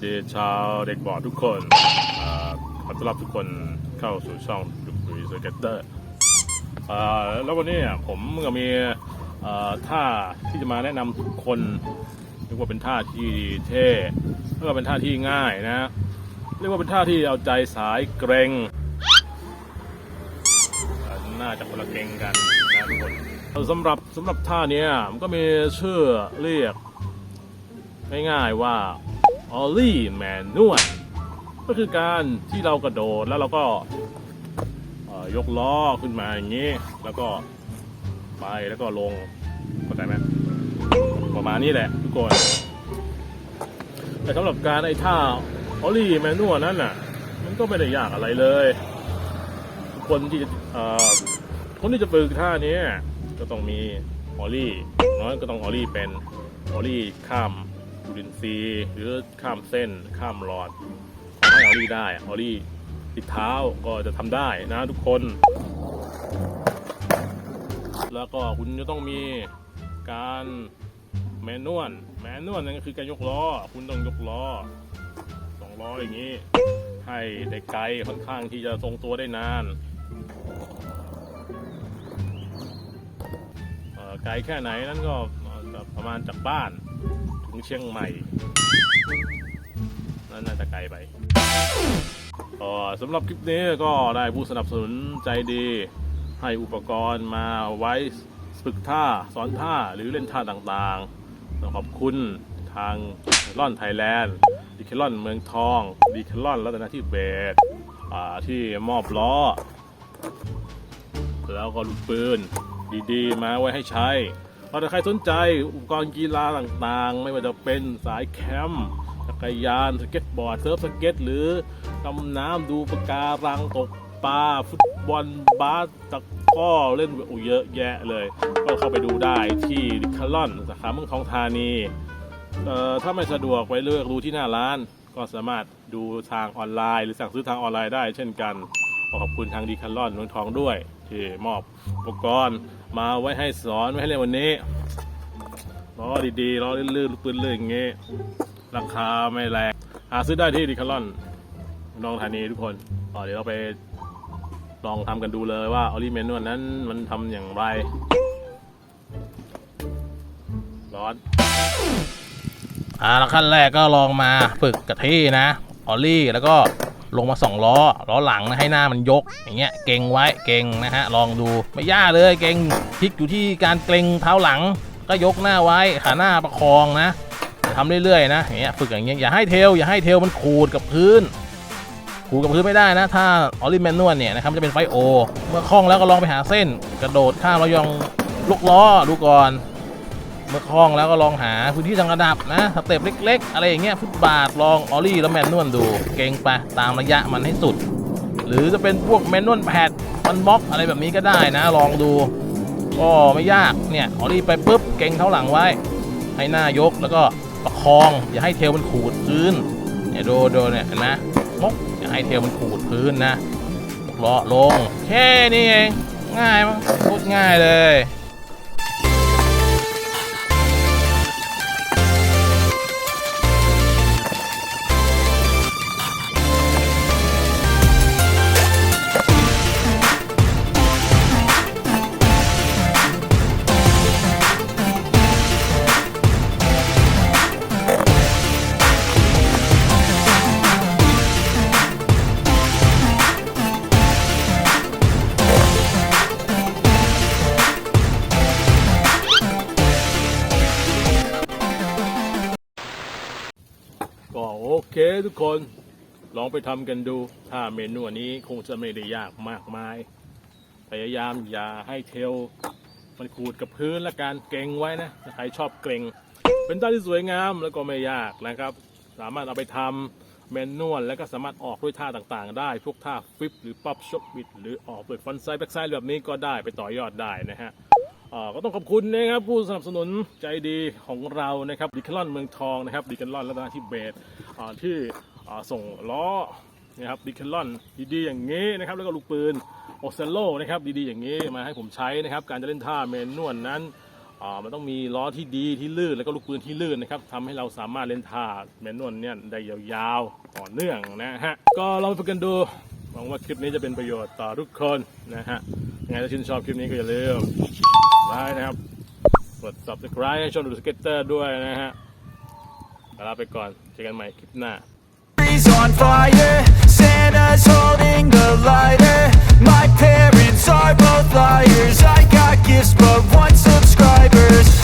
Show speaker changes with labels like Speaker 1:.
Speaker 1: สดีชาวเด็กบอดทุกคนอขอต้อนรับทุกคนเข้าสู่ช่องดุกดุยสเก็ตเตอร์แล้ววันนี้ผมก็มีท่าที่จะมาแนะนำทุกคนเรียกว่าเป็นท่าที่เท่แล้วก็เป็นท่าที่ง่ายนะ เรียกว่าเป็นท่าที่เอาใจสายเกรงน่าจะคนละเกรงกันนะทุกคนสำหรับสำหรับท่าเนี้ยมันก็มีชื่อเรียกง่ายๆว่า Ollie Man นวดก็คือการที่เรากระโดดแล้วเราก็ยกล้อขึ้นมาอย่างนี้ แล้วก็ไปแล้วก็ลงเข้าใจไหมประมาณนี้แหละทุกคนแต่สำหรับการไอ้ท่า Ollie Man นวดนั้นน่ะ มันก็ไม่ได้ยากอะไรเลย คนที่จะคนที่จะฝึกท่านี้ก็ต้องมีออลลี่น้อยก็ต้องออลลี่เป็นออลลี่ข้าม จุลินทรีย์ หรือข้ามเส้นข้ามหลอดทำให้ออลลี่ได้ออลลี่ติดเท้าก็จะทำได้นะทุกคน แล้วก็คุณจะต้องมีการแมนนวลแมนนวลนั่นก็คือการยกล้อ คุณต้องยกล้อสองล้ออย่างนี้ ให้ได้ไกลค่อนข้างที่จะทรงตัวได้นานไกลแค่ไหนนั้นก็ประมาณจากบ้าน เชียงใหม่นั่นน่าจะไกลไปออสำหรับคลิปนี้ก็ได้ผู้สนับสนุนใจดี ให้อุปกรณ์มาไว้ฝึกท่าสอนท่าหรือเล่นท่าต่างๆต้องขอบคุณทางล่อนไทยแลนด์ดีเคลอนเมืองทองดีเคลอนรัตนที่เบสที่มอบล้อ แล้วก็ลูกปืนดีๆ มาไว้ให้ใช้ ถ้าใครสนใจอุปกรณ์กีฬาต่างๆ ไม่ว่าจะเป็นสายแคมป์จักรยานสเก็ตบอร์ดเซิร์ฟสเก็ตหรือดำน้ำดูปะการังตกปลาฟุตบอลบาสตะก้อเล่นโอ้เยอะแยะเลย ก็เข้าไปดูได้ที่ดิคาลอนสาขาเมืองทองธานีเอ่อถ้าไม่สะดวกไปเลือกดูที่หน้าร้าน ก็สามารถดูทางออนไลน์ หรือสั่งซื้อทางออนไลน์ได้เช่นกัน ขอขอบคุณทางดีคัลลอนเมืองทองด้วย ที่มอบอุปกรณ์มาไว้ให้สอนไว้ให้เล่นวันนี้ล้อดีๆล้อลื่นๆลูกปืนลื่นอย่างงี้ ราคาไม่แรงหาซื้อได้ที่ดีคัลลอนน้องธานีทุกคนอ๋อเดี๋ยวเราไปลองทำกันดูเลยว่าออริเมนวลนั้นมันทำอย่างไร ร้อน
Speaker 2: อ่าแล้วขั้นแรกก็ลองมาฝึกกับที่นะ ออลลี่แล้วก็ ลงมาสองล้อล้อหลังนะให้หน้ามันยก อย่างเงี้ยเก่งไว้เก่งนะฮะลองดูไม่ยากเลยเก่งพลิกอยู่ที่การเกรงเท้าหลัง ก็ยกหน้าไว้ขาหน้าประคองนะทำเรื่อยๆนะอย่างเงี้ยฝึกอย่างเงี้ยอย่าให้เทลอย่าให้เทลมันขูดกับพื้นขูดกับพื้นไม่ได้นะ ถ้าออลลี่แมนนวลเนี่ยนะครับจะเป็นไฟโอ เมื่อคล่องแล้วก็ลองไปหาเส้น กระโดดข้ามแล้วยองลูกล้อดูก่อน เมื่อคล่องแล้วก็ลองหาพื้นที่ทางระดับนะสเต็ปเล็ก ๆ อะไรอย่างเงี้ยฟุตบาทลองออลลี่แล้วแมนนวลดู เก่งไปตามระยะมันให้สุด หรือจะเป็นพวกแมนนวลแพดมันบล็อกอะไรแบบนี้ก็ได้นะ ลองดูก็ไม่ยากเนี่ยออลลี่ไปปุ๊บเก่งเท้าหลังไว้ ให้หน้ายกแล้วก็ประคอง อย่าให้เทลมันขูดพื้นเนี่ยโดูดูเนี่ยเห็นไหมมกอย่าให้เทลมันขูดพื้นนะเลาะลงแค่นี้เองง่ายมั้งพูดง่ายเลย
Speaker 1: เคทุกคนลองไปทำกันดู ถ้าเมนูนนี้คงจะไม่ได้ยากมากมาย พยายามอย่าให้เทล มันขูดกับพื้นและการเกรงไว้นะใครชอบเกรง เป็นท่าที่สวยงามแล้วก็ไม่ยากนะครับ สามารถเอาไปทำเมนนวลแล้วก็สามารถออกด้วยท่าต่างๆ ได้ พวกท่าฟลิปหรือป๊อปช็อปบิดหรือออกด้วยฟอนไซด์แบ็กไซด์แบบนี้ก็ได้ไปต่อยอดได้นะฮะ ก็ต้องขอบคุณนะครับผู้สนับสนุนใจดีของเรานะครับดิคลอนเมืองทองนะครับดิคลอนรัตนทิเบศอ่าที่ส่งล้อนะครับดิคลอนดีๆอย่างนี้นะครับแล้วก็ลูกปืนโอเซโลนะครับดีๆอย่างนี้มาให้ผมใช้นะครับการจะเล่นท่าเมนนวลนั้นมันต้องมีล้อที่ดีที่ลื่นแล้วก็ลูกปืนที่ลื่นนะครับทำให้เราสามารถเล่นท่าแมนนวลเนี่ยได้ยาวๆต่อเนื่องนะฮะก็ลองไปฝึกกันดูหวังว่าคลิปนี้จะเป็นประโยชน์ต่อทุกคนนะฮะ ยังไงถ้าชื่นชอบคลิปนี้ก็อย่าลืมไลค์นะครับ กด subscribe ให้ช่องดูสเก็ตเตอร์ด้วยนะฮะลาไปก่อนเจอกันใหม่คลิปหน้า
Speaker 3: on fire Santa's holding the lighter. My parents are both liars. I got gifts, but one subscriber's